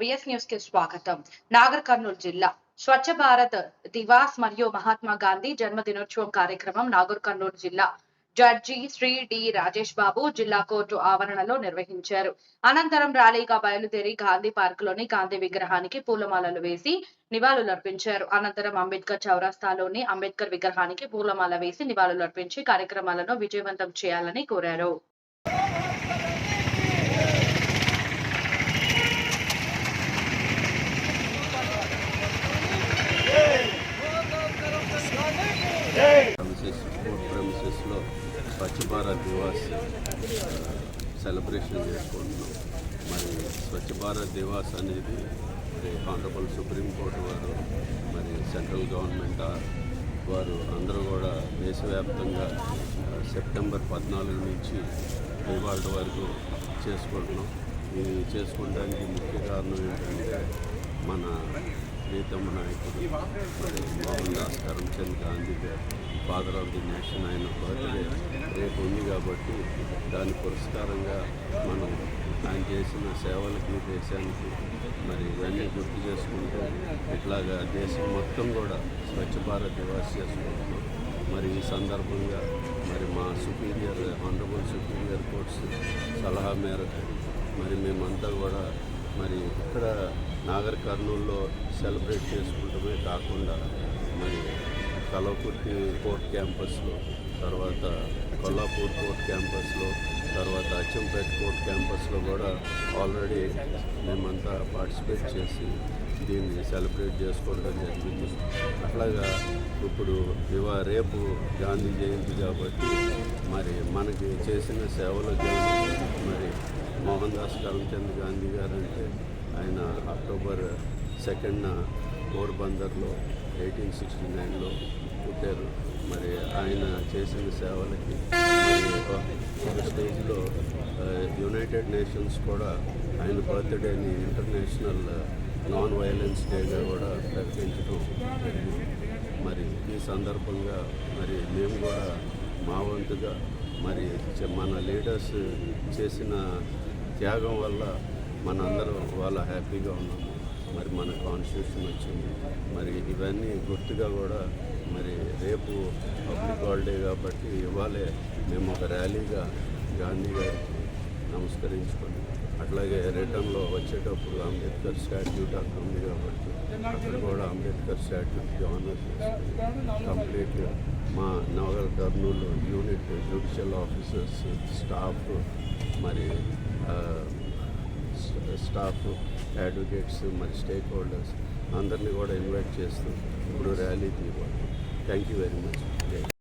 PS న్యూస్కి స్వాగతం. నాగర్ కర్నూలు జిల్లా. స్వచ్ఛ భారత్ దివాస్ మరియు మహాత్మా గాంధీ జన్మదినోత్సవం కార్యక్రమం నాగర్ కర్నూలు జిల్లా. జడ్జి శ్రీ డి రాజేష్ బాబు జిల్లా కోర్టు ఆవరణలో నిర్వహించారు. అనంతరం ర్యాలీగా బయలుదేరి గాంధీ పార్క్లోని గాంధీ విగ్రహానికి పూలమాలలు వేసి నివాళులర్పించారు. అనంతరం అంబేద్కర్ చౌరస్తాలోని అంబేద్కర్ విగ్రహానికి పూలమాల వేసి నివాళులర్పించి కార్యక్రమాలను విజయవంతం చేయాలని కోరారు ప్రమిసెస్ కోర్ట్ ప్రమిసెస్లో స్వచ్ఛ భారత్ దివాస్ సెలబ్రేషన్ చేసుకుంటున్నాం మరి స్వచ్ఛ భారత్ దివాస్ అనేది ఆనరబుల్ సుప్రీంకోర్టు వారు మరి సెంట్రల్ గవర్నమెంట్ వారు అందరూ కూడా దేశవ్యాప్తంగా సెప్టెంబర్ పద్నాలుగు నుంచి ఇవాళ వరకు చేసుకుంటున్నాం ఇది చేసుకోవడానికి ముఖ్య కారణం ఏంటంటే మన ప్రియతమ నాయకుడు మరి మోహన్ దాస్ కరమ్చంద్ గాంధీ గారు ఫాదర్ ఆఫ్ ది నేషన్ ఆయన బర్త్డే రేపు ఉంది కాబట్టి దాని పురస్కారంగా మనం ఆయన చేసిన సేవలకి దేశానికి మరి ఇవన్నీ గుర్తు చేసుకుంటూ ఇట్లాగా దేశం మొత్తం కూడా స్వచ్ఛ భారత్ దివాస్ చేసుకుంటున్నాం మరి ఈ సందర్భంగా మరి మా సుపీరియర్ ఆనరబుల్ సుపీరియర్ కోర్ట్స్ సలహా మేరకు మరి మేమంతా కూడా మరి ఇక్కడ నాగర్ కర్నూల్లో సెలబ్రేట్ చేసుకుంటమే కాకుండా మరి కలవకుర్తి కోర్ట్ క్యాంపస్లో తర్వాత కొల్లాపూర్ కోర్ట్ క్యాంపస్లో తర్వాత అచ్చంపేట కోర్ట్ క్యాంపస్లో కూడా ఆల్రెడీ మేమంతా పార్టిసిపేట్ చేసి దీన్ని సెలబ్రేట్ చేసుకోవడం జరిగింది. అట్లాగా ఇప్పుడు ఇవా రేపు గాంధీ జయంతి కాబట్టి మరి మనకి చేసిన సేవలు మరి మోహన్ దాస్ కరమ్చంద్ గాంధీ గారు అంటే ఆయన అక్టోబర్ సెకండ్న పోర్బందర్లో ఎయిటీన్ సిక్స్టీ నైన్లో పుట్టారు. మరి ఆయన చేసిన సేవలకి ఒక- స్టేజ్లో యునైటెడ్ నేషన్స్ కూడా ఆయన బర్త్డేని ఇంటర్నేషనల్ నాన్ వైలెన్స్ డేగా కూడా ప్రకటించడం జరిగింది. మరి ఈ సందర్భంగా మరి మేము కూడా మా వంతుగా మరి మన లీడర్స్ చేసిన త్యాగం వల్ల మనందరం వాళ్ళ హ్యాపీగా ఉన్నాము. మరి మన కాన్స్టిట్యూషన్ వచ్చింది. మరి ఇవన్నీ గుర్తుగా కూడా మరి రేపు పబ్లిక్ హాలిడే కాబట్టి ఇవాళే మేము ఒక ర్యాలీగా గాంధీ గారికి నమస్కరించుకొని అట్లాగే రిటర్న్లో వచ్చేటప్పుడు అంబేద్కర్ స్టాట్యూట్ అక్కడ ఉంది కాబట్టి అక్కడ కూడా అంబేద్కర్ స్టాట్యూట్కి ఆనర్ చేసుకుని కంప్లీట్గా మా నవగల్ Kurnool unit judicial officers staff మరి స్టాఫ్ అడ్వకేట్స్ మరి స్టేక్ హోల్డర్స్ అందరినీ కూడా ఇన్వైట్ చేస్తూ ఇప్పుడు ర్యాలీ తీయబోతున్నాం థ్యాంక్ యూ వెరీ మచ్